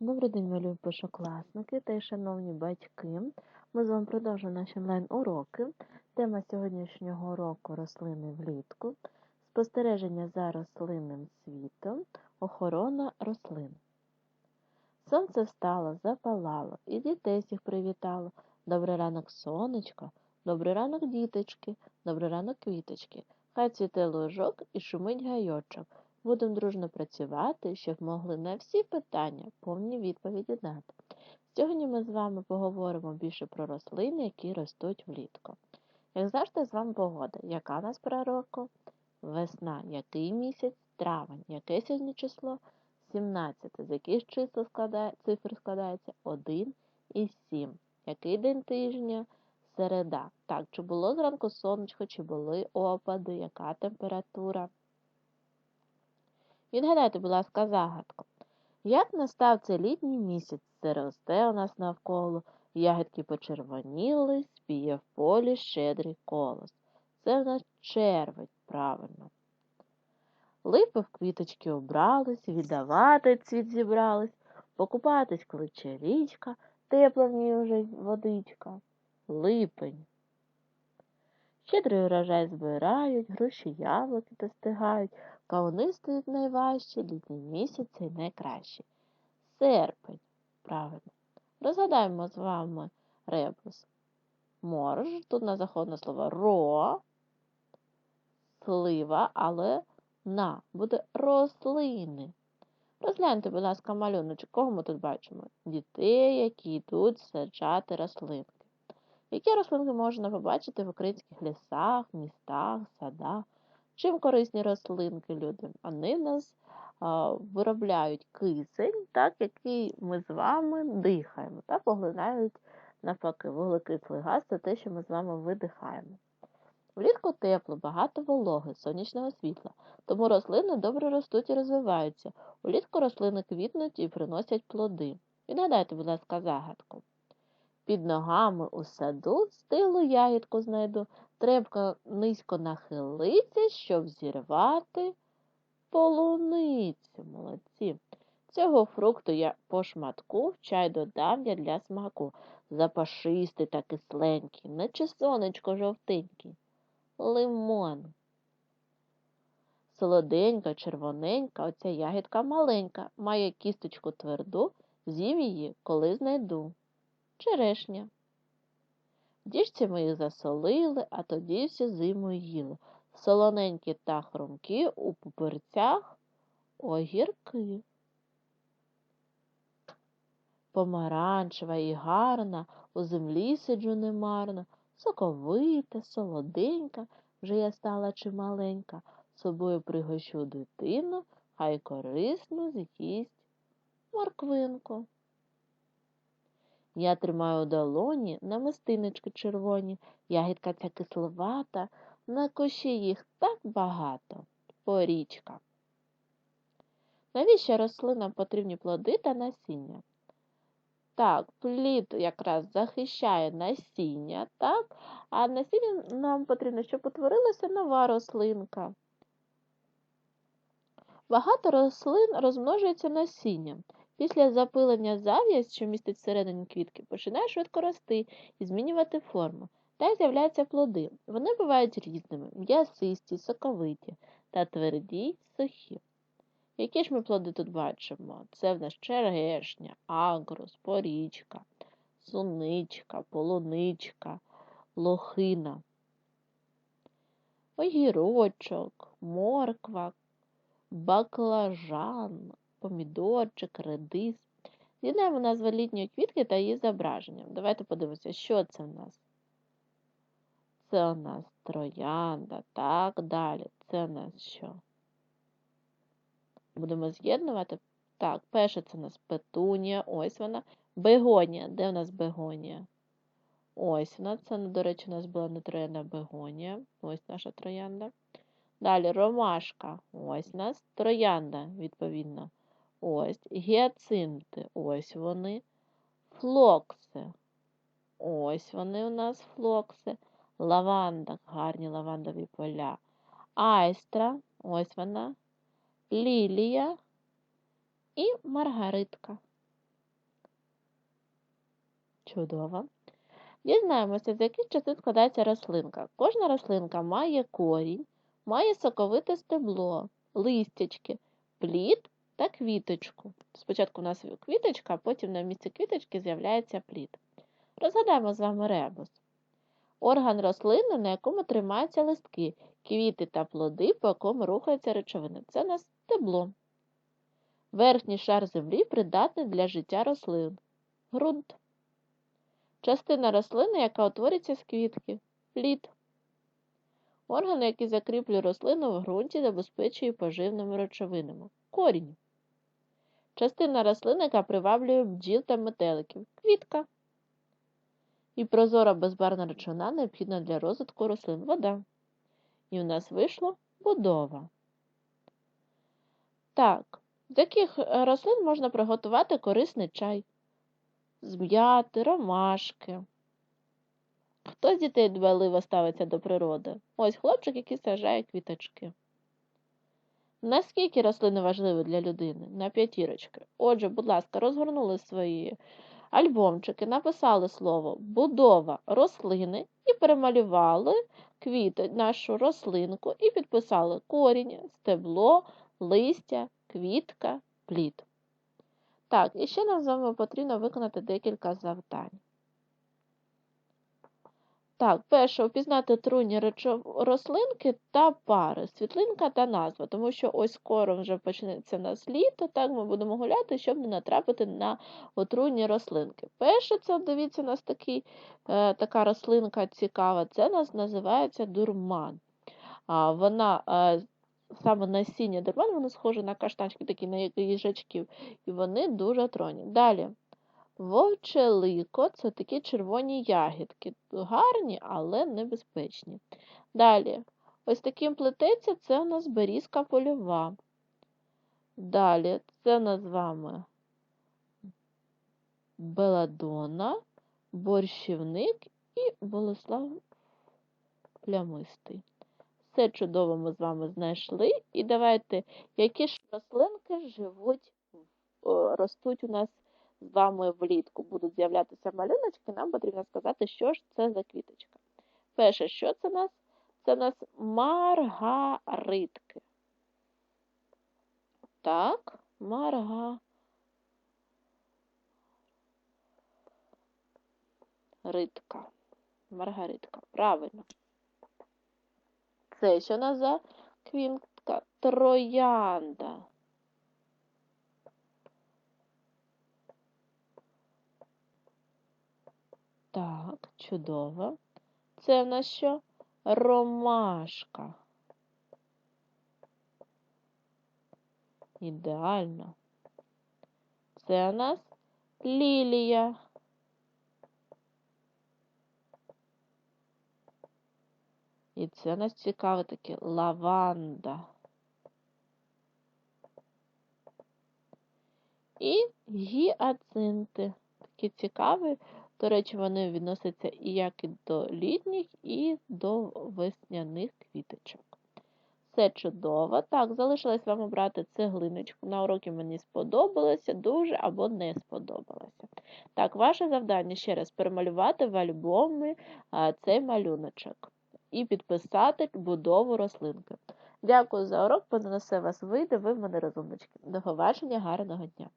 Добрий день, мої першокласники та й шановні батьки. Ми з вами продовжуємо наші онлайн-уроки. Тема сьогоднішнього уроку рослини влітку, спостереження за рослинним світом, охорона рослин. Сонце встало, запалало, і дітей всіх привітало. Добрий ранок, сонечко, добрий ранок, діточки, добрий ранок, квіточки. Хай цвіте лужок і шумить гайочок. Будемо дружно працювати, щоб могли на всі питання повні відповіді дати. Сьогодні ми з вами поговоримо більше про рослини, які ростуть влітку. Як завжди, з вами погода. Яка у нас пора року? Весна. Який місяць? Травень. Яке сьогодні число? 17. З яких чисел складає, цифр складається? 1 і 7. Який день тижня? Середа. Так, чи було зранку сонечко, чи були опади, яка температура? Відгадайте, будь ласка, загадку. Як настав цей літній місяць, це росте у нас навколо, ягідки почервоніли, спіє в полі щедрий колос. Це в нас червень, правильно. Липи в квіточки обрались, віддавати цвіт зібрались, покупатись кличе річка, тепла в ній уже водичка. Липень. Щедрий урожай збирають, груші яблуки достигають, кавуни стоять найважчі, літній місяць цей найкращий. Серпень. Правильно. Розгадаємо з вами ребус. Морж. Тут на заходне слово ро, слива, але на буде рослини. Розгляньте, будь ласка, малюночок, кого ми тут бачимо? Дітей, які йдуть саджати рослинки. Які рослинки можна побачити в українських лісах, містах, садах? Чим корисні рослинки людям? Вони нас а, виробляють кисень, так, який ми з вами дихаємо, та поглинають навпаки вуглекислий газ, це те, що ми з вами видихаємо. Влітку тепло, багато вологи, сонячного світла, тому рослини добре ростуть і розвиваються. Улітку рослини квітнуть і приносять плоди. Відгадайте, будь ласка, загадку. Під ногами у саду стилу ягідку знайду. Треба низько нахилитися, щоб зірвати полуницю. Молодці. Цього фрукту я по шматку в чай додам я для смаку. Запашистий та кисленький, наче сонечко жовтенький. Лимон. Солоденька, червоненька, оця ягідка маленька, має кісточку тверду, з'їм її, коли знайду черешня. Діжці ми їх засолили, а тоді всю зиму їли. Солоненькі та хрумкі у пуперцях огірки. Помаранчева і гарна, у землі сиджу немарно, соковита, солоденька, вже я стала чималенька, собою пригощу дитину, хай корисно з'їсть морквинку. Я тримаю долоні намистиночки червоні, ягідка ця кисловата, на коші їх так багато. Порічка. Навіщо рослинам потрібні плоди та насіння? Так, плід якраз захищає насіння, так? а насіння нам потрібно, щоб утворилася нова рослинка. Багато рослин розмножується насінням. Після запилення зав'язь, що містить всередині квітки, починає швидко рости і змінювати форму. Так з'являються плоди. Вони бувають різними м'ясисті, соковиті та тверді сухі. Які ж ми плоди тут бачимо? Це в нас черешня, агрус, порічка, суничка, полуничка, лохина, огірочок, морква, баклажан, помідорчик, редис. З'єднаємо назви літньої квітки та її зображенням. Давайте подивимося, що це в нас. Це у нас троянда, так далі. Це у нас що? Будемо з'єднувати. Так, перше це у нас петунія, ось вона. Бегонія. Де у нас бегонія? Ось вона. Це, до речі, у нас була не троянда бегонія. Ось наша троянда. Далі ромашка. Ось у нас троянда, відповідно. Ось гіацинти, ось вони, флокси. Ось вони у нас флокси, лаванда, гарні лавандові поля. Айстра, ось вона, лілія і маргаритка. Чудово. Дізнаємося, з яких частин складається рослинка. Кожна рослинка має корінь, має соковите стебло, листячки, плід та квіточку. Спочатку у нас квіточка, а потім на місці квіточки з'являється плід. Розгадаємо з вами ребус. Орган рослини, на якому тримаються листки, квіти та плоди, по якому рухаються речовини. Це у нас стебло. Верхній шар землі придатний для життя рослин. Ґрунт. Частина рослини, яка утворюється з квітки. Плід. Орган, який закріплює рослину в ґрунті, забезпечує поживними речовинами. Корінь. Частина рослини, яка приваблює бджіл та метеликів. Квітка. І прозора безбарна речовина необхідна для розвитку рослин. Вода. І в нас вийшло будова. Так, з яких е, рослин можна приготувати корисний чай? З м'яти, ромашки. Хто з дітей дбайливо ставиться до природи? Ось хлопчик, який сажає квіточки. Наскільки рослини важливі для людини? На п'ятірочки. Отже, будь ласка, розгорнули свої альбомчики, написали слово будова рослини і перемалювали квіти, нашу рослинку і підписали корінь, стебло, листя, квітка, плід. Так, і ще нам з вами потрібно виконати декілька завдань. Так, перше, опізнати труні речов... рослинки та пари, світлинка та назва, тому що ось скоро вже почнеться нас літо, так ми будемо гуляти, щоб не натрапити на отруйні рослинки. Перше, це, дивіться, у нас такий, е, така рослинка цікава, це нас називається дурман. А, Вона е, саме насіння дурман, воно схоже на каштанчики, такі на їжачків, і вони дуже отруйні. Далі. Вовче лико це такі червоні ягідки. Гарні, але небезпечні. Далі, ось таким плететься це у нас берізка польова. Далі, це у нас з вами беладона, борщівник і Болеслав плямистий. Все чудово ми з вами знайшли. І давайте, які ж рослинки живуть, ростуть у нас з вами влітку будуть з'являтися малюночки, нам потрібно сказати, що ж це за квіточка. Перше, що це у нас? Це у нас маргаритки. Так, марга. Ритка. Маргаритка. Правильно. Це що у нас за квітка? Троянда. Так, чудово. Це в нас що? Ромашка. Ідеально. Це у нас лілія. І це у нас цікаве таке лаванда. І гіацинти. Такі цікаві. До речі, вони відносяться і як і до літніх, і до весняних квіточок. Все чудово. Так, залишилось вам обрати цеглиночку. На уроки мені сподобалося дуже або не сподобалося. Так, ваше завдання ще раз перемалювати в альбомі цей малюночок і підписати будову рослинки. Дякую за урок, понесе вас вийде, ви в мене розумнички. До побачення, гарного дня!